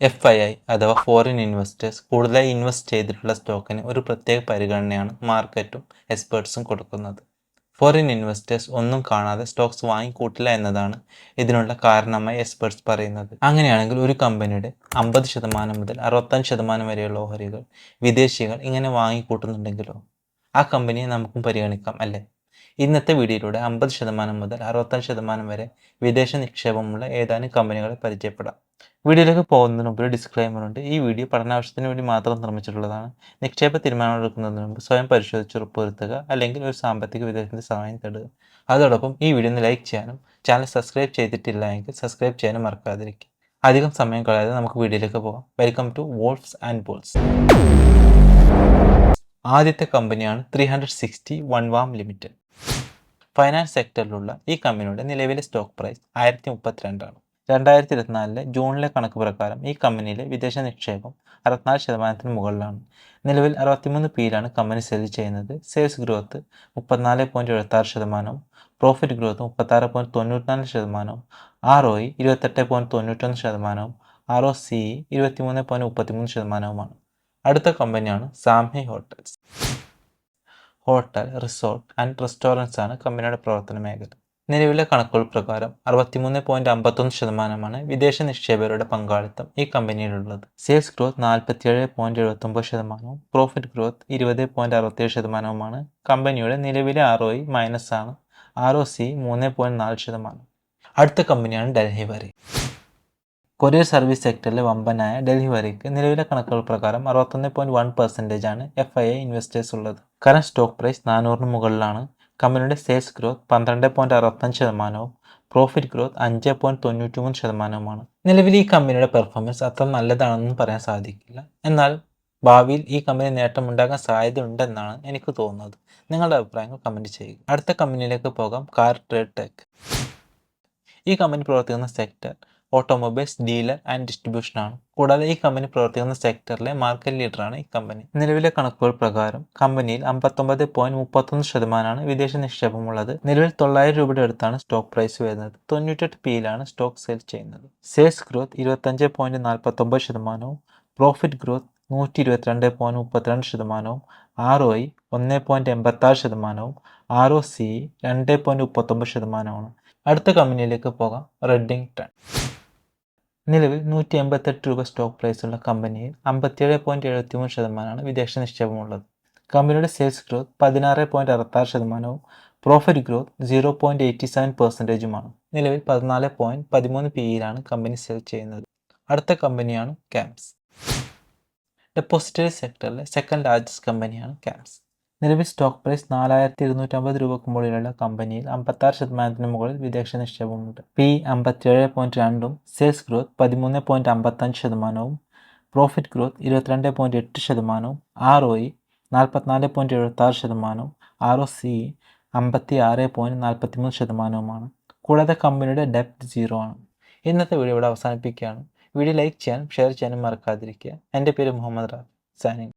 F I I അഥവാ foreign investors കൂടുതലായി invest ചെയ്തിട്ടുള്ള സ്റ്റോക്കിന് ഒരു പ്രത്യേക പരിഗണനയാണ് മാർക്കറ്റും എക്സ്പേർട്സും കൊടുക്കുന്നത്. ഫോറിൻ ഇൻവെസ്റ്റേഴ്സ് ഒന്നും കാണാതെ സ്റ്റോക്സ് വാങ്ങിക്കൂട്ടില്ല എന്നതാണ് ഇതിനുള്ള കാരണമായി എക്സ്പേർട്സ് പറയുന്നത്. അങ്ങനെയാണെങ്കിൽ ഒരു കമ്പനിയുടെ അമ്പത് ശതമാനം മുതൽ അറുപത്തഞ്ച് ശതമാനം വരെയുള്ള ഓഹരികൾ വിദേശികൾ ഇങ്ങനെ വാങ്ങിക്കൂട്ടുന്നുണ്ടെങ്കിലോ? ആ കമ്പനിയെ നമുക്കും പരിഗണിക്കാം അല്ലേ? ഇന്നത്തെ വീഡിയോയിലൂടെ അമ്പത് ശതമാനം മുതൽ അറുപത്തഞ്ച് ശതമാനം വരെ വിദേശ നിക്ഷേപമുള്ള ഏതാനും കമ്പനികളെ പരിചയപ്പെടാം. വീഡിയോയിലേക്ക് പോകുന്നതിന് മുമ്പ് ഒരു ഡിസ്ക്ലൈമർ ഉണ്ട്. ഈ വീഡിയോ പഠനാവശ്യത്തിന് വേണ്ടി മാത്രം നിർമ്മിച്ചിട്ടുള്ളതാണ്. നിക്ഷേപ തീരുമാനം എടുക്കുന്നതിന് മുമ്പ് സ്വയം പരിശോധിച്ച് ഉറപ്പുവരുത്തുക അല്ലെങ്കിൽ ഒരു സാമ്പത്തിക വിദഗ്ധന്റെ സഹായം തേടുക. അതോടൊപ്പം ഈ വീഡിയോ ഒന്ന് ലൈക്ക് ചെയ്യാനും ചാനൽ സബ്സ്ക്രൈബ് ചെയ്തിട്ടില്ല എങ്കിൽ സബ്സ്ക്രൈബ് ചെയ്യാനും മറക്കാതിരിക്കുക. അധികം സമയം കളയാതെ നമുക്ക് വീഡിയോയിലേക്ക് പോകാം. Welcome to wolves and bulls ആദ്യത്തെ കമ്പനിയാണ് ത്രീ ഹൺഡ്രഡ് സിക്സ്റ്റി വൺ വാം ലിമിറ്റഡ് ഫൈനാൻസ് സെക്ടറിലുള്ള ഈ കമ്പനിയുടെ നിലവിലെ സ്റ്റോക്ക് പ്രൈസ് ആയിരത്തി മുപ്പത്തിരണ്ടാണ് രണ്ടായിരത്തി ഇരുപത്തിനാലിലെ ജൂണിലെ കണക്ക് പ്രകാരം ഈ കമ്പനിയിലെ വിദേശ നിക്ഷേപം അറുപത്തിനാല് ശതമാനത്തിന് മുകളിലാണ്. നിലവിൽ അറുപത്തിമൂന്ന് പിയിലാണ് കമ്പനി സെൽ ചെയ്യുന്നത്. സെയിൽസ് ഗ്രോത്ത് മുപ്പത്തിനാല് പോയിന്റ് എഴുപത്താറ് ശതമാനവും പ്രോഫിറ്റ് ഗ്രോത്ത് മുപ്പത്താറ് പോയിന്റ് തൊണ്ണൂറ്റിനാല് ശതമാനവും ആർ ഒ ഇ ഇരുപത്തെട്ട് പോയിന്റ് തൊണ്ണൂറ്റൊന്ന് ശതമാനവും ആർ ഒ സി ഇരുപത്തിമൂന്ന് പോയിന്റ് മുപ്പത്തിമൂന്ന് ശതമാനവുമാണ്. അടുത്ത കമ്പനിയാണ് Samhi hotels hotel resort and restaurants ആണ് കമ്പനിയുടെ പ്രവർത്തന മേഖല. നിലവിലെ കണക്കുകൾ പ്രകാരം അറുപത്തിമൂന്ന് പോയിന്റ് അമ്പത്തൊന്ന് ശതമാനമാണ് വിദേശ നിക്ഷേപകരുടെ പങ്കാളിത്തം ഈ കമ്പനിയിലുള്ളത്. സെയിൽസ് ഗ്രോത്ത് നാൽപ്പത്തിയേഴ് പോയിന്റ് എഴുപത്തൊമ്പത് ശതമാനവും പ്രോഫിറ്റ് ഗ്രോത്ത് ഇരുപത് പോയിന്റ് അറുപത്തിയേഴ് ശതമാനവുമാണ് കമ്പനിയുടെ നിലവിലെ ആർ ഒ മൈനസ് ആണ് ആർ ഒ സി മൂന്ന് പോയിന്റ് നാല് ശതമാനം. അടുത്ത കമ്പനിയാണ് ഡൽഹി വരി. കൊറിയർ സർവീസ് സെക്ടറിലെ വമ്പനായ ഡൽഹി വരിക്ക് നിലവിലെ കണക്കുകൾ പ്രകാരം അറുപത്തൊന്ന് പോയിന്റ് വൺ പെർസെന്റേജ് ആണ് എഫ് ഐ ഐ ഇൻവെസ്റ്റേഴ്സ് ഉള്ളത്. കറന്റ് സ്റ്റോക്ക് പ്രൈസ് നാനൂറിന് മുകളിലാണ്. കമ്പനിയുടെ സെയിൽസ് ഗ്രോത്ത് പന്ത്രണ്ട് പോയിന്റ് അറുപത്തഞ്ച് ശതമാനവും പ്രോഫിറ്റ് ഗ്രോത്ത് അഞ്ച് പോയിന്റ് തൊണ്ണൂറ്റി മൂന്ന് ശതമാനവുമാണ്. നിലവിൽ ഈ കമ്പനിയുടെ പെർഫോമൻസ് അത്ര നല്ലതാണെന്ന് പറയാൻ സാധിക്കില്ല. എന്നാൽ ഭാവിയിൽ ഈ കമ്പനി നേട്ടമുണ്ടാകാൻ സാധ്യതയുണ്ടെന്നാണ് എനിക്ക് തോന്നുന്നത്. നിങ്ങളുടെ അഭിപ്രായങ്ങൾ കമന്റ് ചെയ്യുക. അടുത്ത കമ്പനിയിലേക്ക് പോകാം. കാർ ട്രേഡ് ടെക് ഈ കമ്പനി പ്രവർത്തിക്കുന്ന sector automobiles dealer and distribution ആണ്. കൂടാതെ ഈ കമ്പനി പ്രവർത്തിക്കുന്ന സെക്ടറിലെ മാർക്കറ്റ് ലീഡറാണ് ഈ കമ്പനി നിലവിലെ കണക്കുകൾ പ്രകാരം കമ്പനിയിൽ അമ്പത്തൊമ്പത് പോയിന്റ് മുപ്പത്തൊന്ന് ശതമാനമാണ് വിദേശ നിക്ഷേപമുള്ളത്. നിലവിൽ തൊള്ളായിരം രൂപയുടെ അടുത്താണ് സ്റ്റോക്ക് പ്രൈസ് വരുന്നത്. തൊണ്ണൂറ്റെട്ട് പിയിലാണ് സ്റ്റോക്ക് സെയിൽ ചെയ്യുന്നത്. സെയിൽസ് ഗ്രോത്ത് ഇരുപത്തഞ്ച് പോയിന്റ് നാൽപ്പത്തൊമ്പത് ശതമാനവും പ്രോഫിറ്റ് ഗ്രോത്ത് നൂറ്റി ഇരുപത്തിരണ്ട് പോയിന്റ് മുപ്പത്തിരണ്ട് ശതമാനവും ആർ ഒ ഐ ഒന്ന് പോയിന്റ് എൺപത്താറ് ശതമാനവും ആർ ഒ സി രണ്ട് പോയിന്റ് മുപ്പത്തൊമ്പത് ശതമാനമാണ് അടുത്ത കമ്പനിയിലേക്ക് പോകാം. റെഡിങ് ടൺ നിലവിൽ നൂറ്റി എൺപത്തെട്ട് രൂപ സ്റ്റോക്ക് പ്രൈസുള്ള കമ്പനിയിൽ അമ്പത്തിയേഴ് പോയിന്റ് എഴുപത്തി മൂന്ന് ശതമാനമാണ് വിദേശ നിക്ഷേപമുള്ളത്. കമ്പനിയുടെ സെയിൽസ് ഗ്രോത്ത് പതിനാറ് പോയിന്റ് അറുപത്താറ് ശതമാനവും profit growth zero point eighty seven പെർസെന്റേജുമാണ് നിലവിൽ പതിനാല് പോയിന്റ് പതിമൂന്ന് പി ഇയിലാണ് കമ്പനി സെൽ ചെയ്യുന്നത്. അടുത്ത കമ്പനിയാണ് ക്യാംസ് ഡെപ്പോസിറ്ററി സെക്ടറിലെ സെക്കൻഡ് ലാർജസ്റ്റ് കമ്പനിയാണ് ക്യാംസ് നിലവിൽ സ്റ്റോക്ക് പ്രൈസ് നാലായിരത്തി ഇരുന്നൂറ്റമ്പത് രൂപക്ക് മുകളിലുള്ള കമ്പനിയിൽ അമ്പത്താറ് ശതമാനത്തിന് മുകളിൽ വിദേശ നിക്ഷേപമുണ്ട്. പി അമ്പത്തിയേഴ് പോയിന്റ് രണ്ടും സെയിൽസ് ഗ്രോത്ത് പതിമൂന്ന് പോയിന്റ് അമ്പത്തഞ്ച് ശതമാനവും പ്രോഫിറ്റ് ഗ്രോത്ത് ഇരുപത്തിരണ്ട് പോയിന്റ് എട്ട് ശതമാനവും ആർ ഒ ഇ നാൽപ്പത്തിനാല് പോയിന്റ് എഴുപത്താറ് ശതമാനവും ആർ ഒ സി അമ്പത്തി ആറ് പോയിന്റ് നാൽപ്പത്തി മൂന്ന് ശതമാനവുമാണ്. കൂടാതെ കമ്പനിയുടെ ഡെപ്റ്റ് സീറോ ആണ്. ഇന്നത്തെ വീഡിയോ ഇവിടെ അവസാനിപ്പിക്കുകയാണ്. വീഡിയോ ലൈക്ക് ചെയ്യാനും ഷെയർ ചെയ്യാനും മറക്കാതിരിക്കുക. എന്റെ പേര് മുഹമ്മദ് റാബ് സാനിങ്